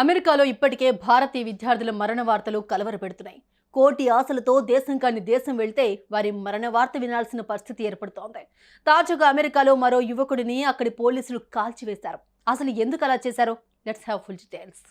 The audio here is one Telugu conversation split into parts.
అమెరికాలో ఇప్పటికే భారతీయ విద్యార్థుల మరణ వార్తలు కలవరపెడుతున్నాయి. కోటి ఆశలతో దేశం కాని దేశం వెళ్తే వారి మరణ వార్త వినాల్సిన పరిస్థితి ఏర్పడుతోంది. తాజాగా అమెరికాలో మరో యువకుడిని అక్కడి పోలీసులు కాల్చివేశారు. అసలు ఎందుకు అలా చేశారో? లెట్స్ హ్యావ్ ఫుల్ డీటెయిల్స్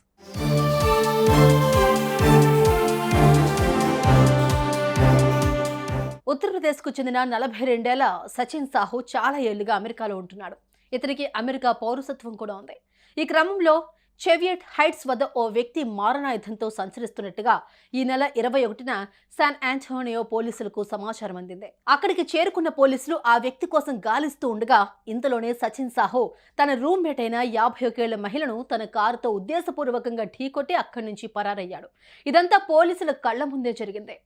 ఉత్తరప్రదేశ్కు చెందిన నలభై రెండేళ్ళ సచిన్ సాహు చాలా ఏళ్ళుగా అమెరికాలో ఉంటున్నాడు. ఇతనికి అమెరికా పౌరసత్వం కూడా ఉంది. ఈ క్రమంలో చెవియట్ హైట్స్ వద్ద ఓ వ్యక్తి మారణాయుధంతో సంచరిస్తున్నట్టుగా ఈ నెల ఇరవై ఒకటిన శాన్ ఆంటోనియో పోలీసులకు సమాచారం అందింది. అక్కడికి చేరుకున్న పోలీసులు ఆ వ్యక్తి కోసం గాలిస్తూ ఉండగా ఇంతలోనే సచిన్ సాహో తన రూమ్మేట్ అయిన యాభై ఒకేళ్ళ మహిళను తన కారుతో ఉద్దేశపూర్వకంగా ఢీకొట్టి అక్కడి నుంచి పరారయ్యాడు. ఇదంతా పోలీసుల కళ్ళ ముందే జరిగింది.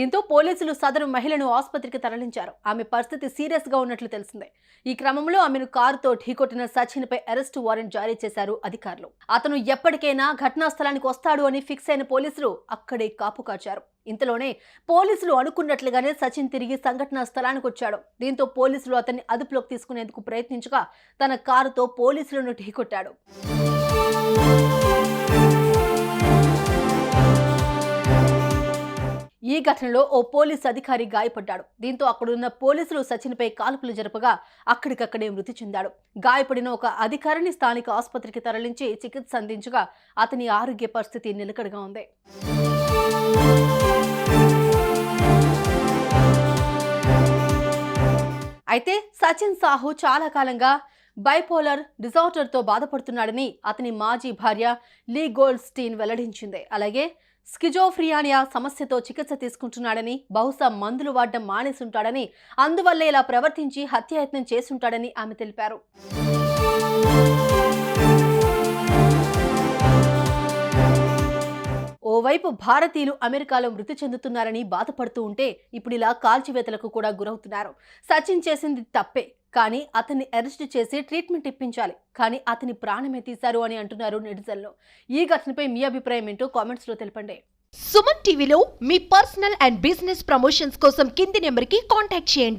దీంతో పోలీసులు సదరు మహిళను ఆసుపత్రికి తరలించారు. ఆమె పరిస్థితి సీరియస్గా ఉన్నట్లు తెలిసిందే. ఈ క్రమంలో ఆమెను కారుతో ఢీకొట్టిన సచిన్పై అరెస్ట్ వారెంట్ జారీ చేశారు అధికారులు. అతను ఎప్పటికైనా ఘటనా స్థలానికి వస్తాడు అని ఫిక్స్ అయిన పోలీసులు అక్కడే కాపు కాచారు. ఇంతలోనే పోలీసులు అనుకున్నట్లుగానే సచిన్ తిరిగి సంఘటనా స్థలానికి వచ్చాడు. దీంతో పోలీసులు అతన్ని అదుపులోకి తీసుకునేందుకు ప్రయత్నించగా తన కారుతో పోలీసులను ఢీకొట్టాడు ఘటనలో ఓ పోలీస్ అధికారి గాయపడ్డాడు. దీంతో అక్కడున్న పోలీసులు సచిన్పై కాల్పులు జరపగా అక్కడికక్కడే మృతి చెందాడు. గాయపడిన ఒక అధికారిని స్థానిక ఆసుపత్రికి తరలించి చికిత్స అందించగా అతని ఆరోగ్య పరిస్థితి నిలకడగా ఉంది. అయితే సచిన్ సాహు చాలా కాలంగా బైపోలర్ డిజార్డర్తో బాధపడుతున్నాడని అతని మాజీ భార్య లీ గోల్డ్ స్టీన్ వెల్లడించింది. అలాగే స్కిజోఫ్రియానియా సమస్యతో చికిత్స తీసుకుంటున్నాడని బహుశా మందులు వాడడం మానేసుంటాడని అందువల్ల ఇలా ప్రవర్తించి హత్యాయత్నం చేసుంటాడని ఆమె తెలిపారు. ఓవైపు భారతీయులు అమెరికాలో మృతి చెందుతున్నారని బాధపడుతూ ఉంటే ఇప్పుడు ఇలా కాల్చివేతలకు కూడా గురవుతున్నారు. సచిన్ చేసింది తప్పే. కానీ అతన్ని అరెస్ట్ చేసి ట్రీట్మెంట్ ఇప్పించాలి. కానీ అతని ప్రాణమే తీశారు అని అంటున్నారు నెటిజన్లు. ఈ ఘటనపై మీ అభిప్రాయం ఏంటో కామెంట్స్లో తెలపండి. సుమన్ టీవీలో మీ పర్సనల్ అండ్ బిజినెస్ ప్రమోషన్స్ కోసం కింది నెంబర్కి కాంటాక్ట్ చేయండి.